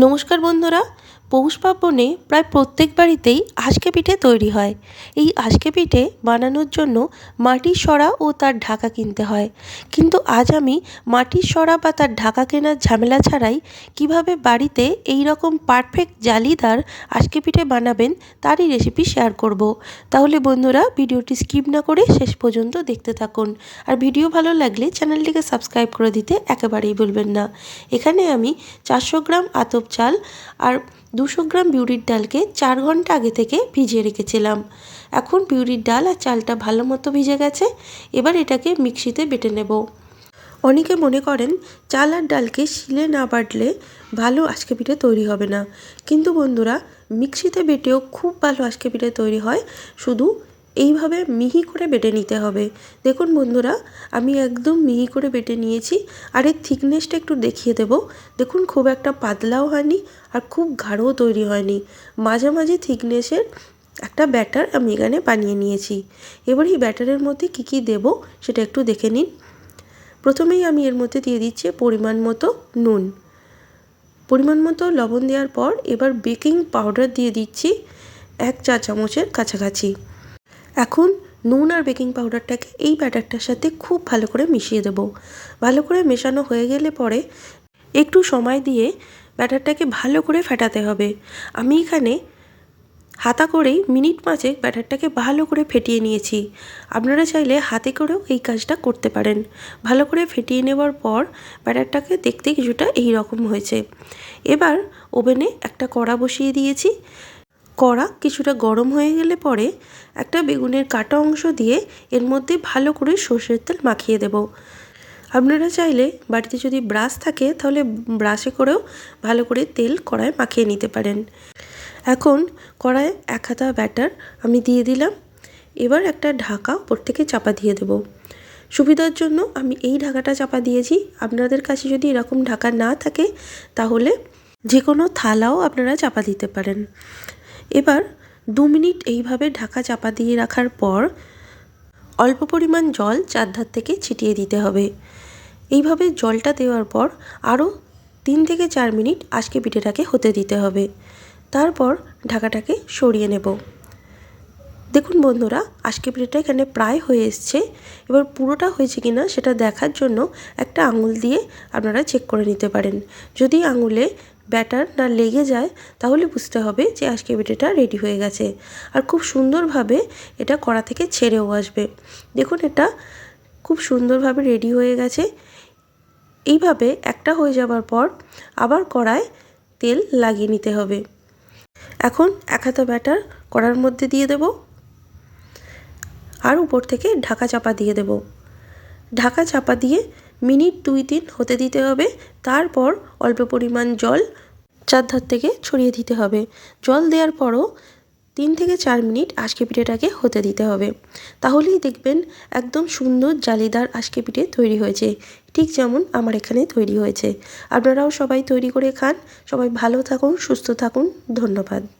নমস্কার বন্ধুরা পৌষ পার্বণে প্রায় প্রত্যেক বাড়িতেই আজকে পিঠে তৈরি হয়। এই আজকে পিঠে বানানোর জন্য মাটির সরা ও তার ঢাকা কিনতে হয়। কিন্তু আজ আমি মাটির সরা বা তার ঢাকা কেনার ঝামেলা ছাড়াই কীভাবে বাড়িতে এই রকম পারফেক্ট জালিদার আজকে পিঠে বানাবেন তারই রেসিপি শেয়ার করব। তাহলে বন্ধুরা, ভিডিওটি স্কিপ না করে শেষ পর্যন্ত দেখতে থাকুন। আর ভিডিও ভালো লাগলে চ্যানেলটিকে সাবস্ক্রাইব করে দিতে একেবারেই ভুলবেন না। এখানে আমি চারশো গ্রাম আতপ চাল আর দুশো গ্রাম বিউরির ডালকে চার ঘণ্টা আগে থেকে ভিজিয়ে রেখেছিলাম। এখন বিউরির ডাল আর চালটা ভালো মতো ভিজে গেছে, এবার এটাকে মিক্সিতে বেটে নেব। অনেকে মনে করেন, চাল আর ডালকে শিলে না বাটলে ভালো আজকে পিঠে তৈরি হবে না। কিন্তু বন্ধুরা, মিক্সিতে বেটেও খুব ভালো আজকে পিঠে তৈরি হয়। শুধু এইভাবে মিহি করে বেটে নিতে হবে। দেখুন বন্ধুরা, আমি একদম মিহি করে বেটে নিয়েছি। আর এর থিকনেসটা একটু দেখিয়ে দেব। দেখুন, খুব একটা পাতলাও হয়নি আর খুব গাঢ়ও তৈরি হয়নি। মাঝামাঝি থিকনেসের একটা ব্যাটার আমি এখানে বানিয়ে নিয়েছি। এবার এই ব্যাটারের মধ্যে কী কী দেব সেটা একটু দেখে নিন। প্রথমেই আমি এর মধ্যে দিয়ে দিচ্ছি পরিমাণ মতো নুন। পরিমাণ মতো লবণ দেওয়ার পর এবার বেকিং পাউডার দিয়ে দিচ্ছি এক চা চামচের কাছাকাছি। এখন নুন আর বেকিং পাউডারটাকে এই ব্যাটারটার সাথে খুব ভালো করে মিশিয়ে দেব। ভালো করে মেশানো হয়ে গেলে পরে একটু সময় দিয়ে ব্যাটারটাকে ভালো করে ফেটাতে হবে। আমি এখানে হাতা করেই মিনিট পাঁচেক ব্যাটারটাকে ভালো করে ফেটিয়ে নিয়েছি। আপনারা চাইলে হাতে করেও এই কাজটা করতে পারেন। ভালো করে ফেটিয়ে নেওয়ার পর ব্যাটারটাকে দেখতে কিছুটা এই রকম হয়েছে। এবার ওভেনে একটা কড়া বসিয়ে দিয়েছি। কড়া কিছুটা গরম হয়ে গেলে পরে একটা বেগুনের কাটা অংশ দিয়ে এর মধ্যে ভালো করে সর্ষের তেল মাখিয়ে দেব। আপনারা চাইলে বাড়িতে যদি ব্রাশ থাকে, তাহলে ব্রাশে করেও ভালো করে তেল কড়ায় মাখিয়ে নিতে পারেন। এখন কড়ায় এক হাতা ব্যাটার আমি দিয়ে দিলাম। এবার একটা ঢাকা ওপর থেকে চাপা দিয়ে দেব। সুবিধার জন্য আমি এই ঢাকাটা চাপা দিয়েছি। আপনাদের কাছে যদি এরকম ঢাকা না থাকে, তাহলে যে কোনো থালাও আপনারা চাপা দিতে পারেন। এবার দু মিনিট এইভাবে ঢাকা চাপা দিয়ে রাখার পর অল্প পরিমাণ জল চারধার থেকে ছিটিয়ে দিতে হবে। এইভাবে জলটা দেওয়ার পর আরও তিন থেকে চার মিনিট আজকে পিঠেটাকে হতে দিতে হবে। তারপর ঢাকাটাকে সরিয়ে নেব। দেখুন বন্ধুরা আজকে পিঠেটা এখানে প্রায় হয়ে এসছে। এবার পুরোটা হয়েছে কিনা সেটা দেখার জন্য একটা আঙুল দিয়ে আপনারা চেক করে নিতে পারেন। যদি আঙুলে ব্যাটার না লেগে যায়, তাহলে বুঝতে হবে যে আজকে পিঠেটা রেডি হয়ে গেছে। আর খুব সুন্দরভাবে এটা কড়া থেকে ছেড়েও আসবে। দেখুন এটা খুব সুন্দরভাবে রেডি হয়ে গেছে। এইভাবে একটা হয়ে যাবার পর আবার কড়ায় তেল লাগিয়ে নিতে হবে। এখন এক হাতা ব্যাটার কড়ার মধ্যে দিয়ে দেব। আর উপর থেকে ঢাকা চাপা দিয়ে দেব। ঢাকা চাপা দিয়ে মিনিট দুই তিন হতে দিতে হবে। তারপর অল্প পরিমাণ জল চারধার থেকে ছড়িয়ে দিতে হবে। জল দেওয়ার পরও তিন থেকে চার মিনিট আজকে পিঠেটাকে হতে দিতে হবে। তাহলেই দেখবেন একদম সুন্দর জালিদার আজকে পিঠে তৈরি হয়েছে। ঠিক যেমন আমার এখানে তৈরি হয়েছে। আপনারাও সবাই তৈরি করে খান। সবাই ভালো থাকুন, সুস্থ থাকুন। ধন্যবাদ।